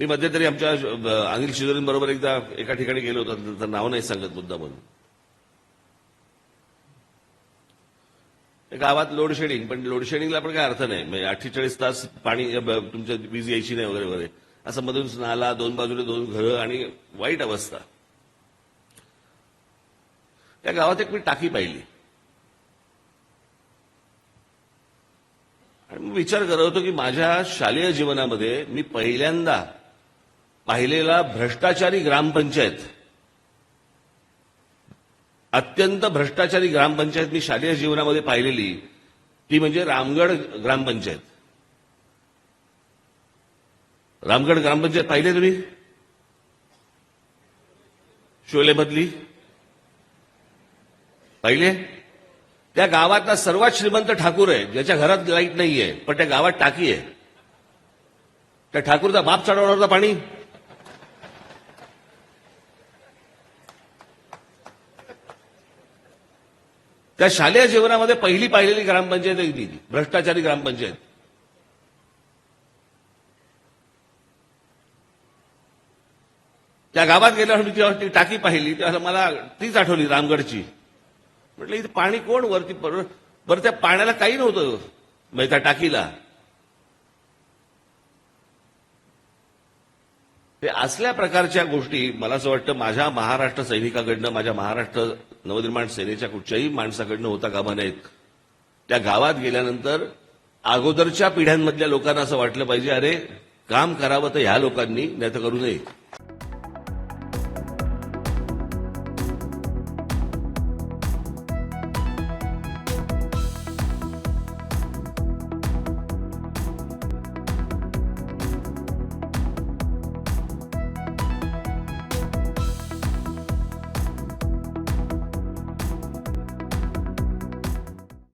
मी मध्यंतरी आमच्या अ, अनिल शिदोरींबरोबर एकदा एका ठिकाणी गेलो होतो त्यांचं नाव नाही सांगत मुद्दा म्हणून. गावात लोडशेडिंग पण लोडशेडिंगला पण काय अर्थ नाही. म्हणजे अठ्ठेचाळीस तास पाणी तुमच्या वीज यायची नाही वगैरे वगैरे. असं मधून नाला दोन बाजूने दोन घरं आणि वाईट अवस्था. त्या गावात एक मी टाकी पाहिली. आणि मी विचार करत होतो की माझ्या शालेय जीवनामध्ये मी पहिल्यांदा पाहिलेला भ्रष्टाचारी ग्रामपंचायत. अत्यंत भ्रष्टाचारी ग्रामपंचायत मी शालेय जीवनामध्ये पाहिलेली ती म्हणजे रामगड ग्रामपंचायत. रामगड ग्रामपंचायत पाहिले तुम्ही? शोलेमधली पाहिले? त्या गावातला सर्वात श्रीमंत ठाकूर आहे ज्याच्या घरात लाइट नाहीये पण त्या गावात टाकी आहे. त्या ठाकूरचा बाप चढवणार होता पाणी. त्या शालेय जीवनामध्ये पहिली पाहिलेली ग्रामपंचायत आहे ती. भ्रष्टाचारी ग्रामपंचायत. त्या गावात गेल्यावर मी जेव्हा ती टाकी पाहिली तेव्हा मला तीच आठवली रामगडची. म्हटलं इथे पाणी कोण वरती बरं बरं त्या पाण्याला काही नव्हतं. म्हणजे त्या टाकीला. ते असल्या प्रकारच्या गोष्टी मला असं वाटतं माझ्या महाराष्ट्र सैनिकाकडनं माझ्या महाराष्ट्र नवनिर्माण सेनेच्या कुठच्याही माणसाकडनं होता कामा नाहीत त्या गावात गेल्यानंतर अगोदरच्या पिढ्यांमधल्या लोकांना असं वाटलं पाहिजे अरे काम करावं तर ह्या लोकांनी नाही तर करू नये.